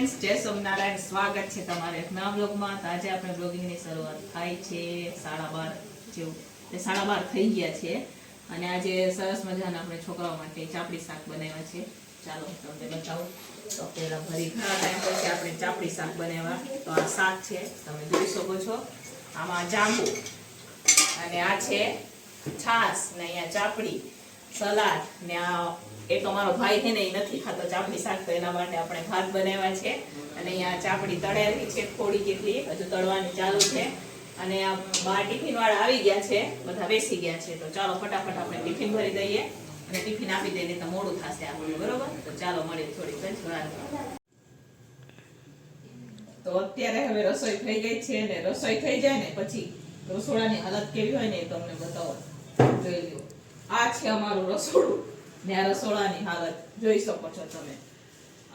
Friends, જય સોમનારાયણ. સ્વાગત છે તમારે નવા બ્લોગમાં. તો આજે આપણે બ્લોગિંગની શરૂઆત થાય છે સાડા બાર જેવું. સાડા બાર થઈ ગયા છે. અને આજે સરસ મજાના આપણે છોકરાઓ માટે ચાપડી શાક બનાવ્યા છે. ચાલો, તમને બતાવું. તો પહેલાં ભરી ઘણા ટાઈમ પછી આપણે ચાપડી શાક બનાવ્યા. તો આ શાક છે, તમે જોઈ શકો છો. આમાં જાંબુ. અને આ છે છાશ ને અહીંયા ચાપડી. સલાડ ને આ એક અમારો ભાઈ છે ને એ નથી ખાતો ચાપડી શાક, તો એના માટે આપણે ભાત બનાવ્યા છે. અને અહીંયા ચાપડી તળેલી છે, થોડી કેટલી હજુ તળવાની ચાલુ છે. અને આ બાર ટિફિન વાળા આવી ગયા છે, બધા બેસી ગયા છે. તો ચાલો ફટાફટ આપણે ટિફિન ભરી દઈએ. અને ટિફિન આપી દઈએ તો મોડું થશે આપણું, બરોબર? તો ચાલો મળીએ વાર. તો અત્યારે હવે રસોઈ થઈ ગઈ છે ને રસોઈ થઈ જાય ને પછી રસોડાની હાલત કેવી હોય ને એ તમને બતાવો. જોઈ લ્યો. આ છે અમારું રસોડું. ને આ રસોડાની હાલત જોઈ શકો છો તમે.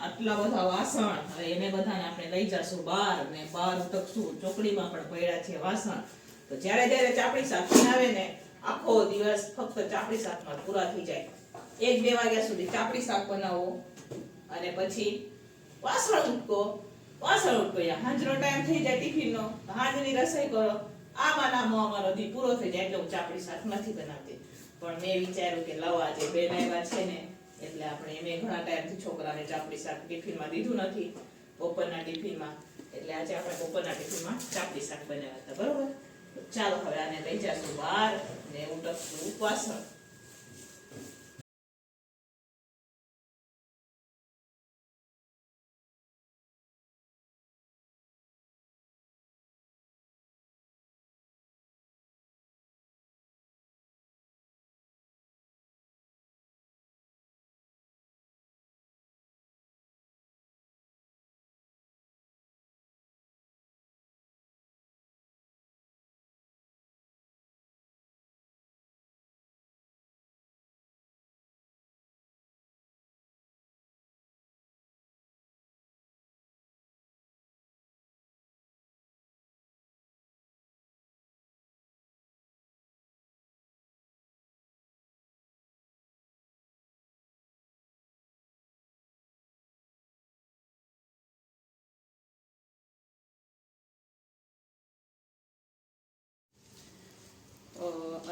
આટલા બધા વાસણ. હવે એને બધાને આપણે લઈ જશું બહાર ને બહાર ઉતકશું. ચોકડીમાં પણ પડ્યા છે વાસણ. તો જ્યારે જ્યારે ચાપડી શાક બનાવે ને, આખો દિવસ ફક્ત ચાપડી શાકમાં પૂરા થઈ જાય. એક બે વાગ્યા સુધી ચાપડી શાક બનાવો. અને પછી વાસણ ઉટકો. વાસણ ઉટકો હાંજનો ટાઈમ થઈ જાય ટિફિનનો. તો રસોઈ કરો. આમાં નામો અમારો દી પૂરો થઈ જાય એટલે હું ચાપડી શાક નથી બનાવતી. પણ મેં વિચાર્યું કે લાવો આજે બેન આવ્યા છે ને એટલે આપણે મેં ઘણા ટાઈમથી છોકરાને ચાપડી શાક ટિફિનમાં દીધું નથી બપોરના ટિફિનમાં એટલે આજે આપણે બપોરના ટિફિનમાં ચાપડી શાક બનાવ્યા હતા બરોબર? ચાલો હવે આને લઈ જશું બહાર ને એવું વાસણ અ,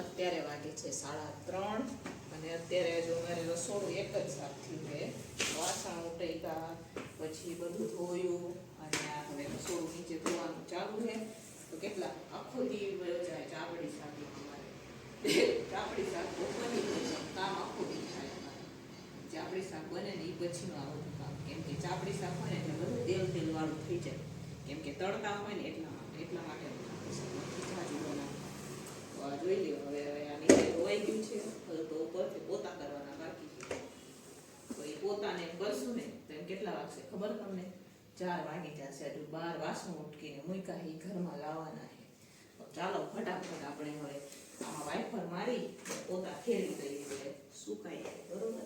અત્યારે વાગે છે સાડા ત્રણ અને અત્યારે જો મારે રસોડું એક જ સાફ થયું છે. વાસણ ઉટક્યા, પછી બધું ધોયું અને આ હવે રસોડું નીચે ધોવાનું ચાલુ છે. તો કેટલા? આખો દી વયો જાય ચાપડી શાક અમારે. ચાપડી શાક બપોરની કામ આખો દી થાય અમારે. ચાપડી શાક બને ને એ પછીનું આ બધું કામ. કેમ કે ચાપડી શાક હોય ને એટલે બધું તેલ તેલવાળું થઈ જાય. કેમ કે તળતા હોય ને એટલા માટે એટલા માટે હું ચાપડી શાક નથી જાજુ બનાવતી તો આ જોઈ લ્યો હવે હવે આ નીચે ધોવાઈ ગયું છે હવે તો ઉપરથી પોતા કરવાના બાકી છે તો એ પોતાને એમ કરશું ને કેટલા વાગશે? ખબર તમને? ચાર વાગી જશે. હજુ બાર વાસણ ઉટકીને મૂકા એ ઘરમાં લાવવાના છે. તો ચાલો ફટાફટ આપણે હવે આમાં વાઇફર મારી પોતા ફેરવી દઈએ એટલે સુકાઈ જાય. બરોબર?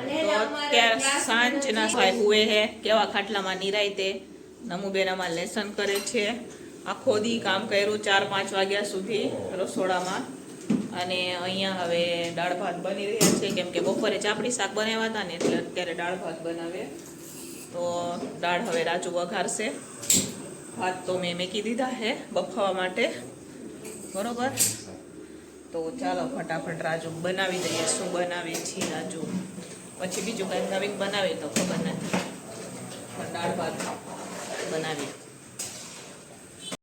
અત્યારે સાંજના ભાઈ હુએ હે કેવા ખાટલામાં નિરાય તે? નમુબેનામાં લેસન કરે છે. આખો દી કામ કર્યું ચાર પાંચ વાગ્યા સુધી રસોડામાં. અને અહીંયા હવે દાળ ભાત બની રહ્યા છે, કેમ કે બપોરે ચાપડી શાક બનાવ્યા હતા ને એટલે અત્યારે દાળ ભાત બનાવે તો દાળ હવે રાજુ વઘારશે. ભાત તો મેં મેકી દીધા હે બફાવા માટે. બરોબર? તો ચાલો ફટાફટ રાજુ બનાવી દઈએ. શું બનાવે છે રાજુ? પછી બીજું કંઈક નવીન બનાવીએ તો ખબર નથી. દાળ ભાત બનાવીએ.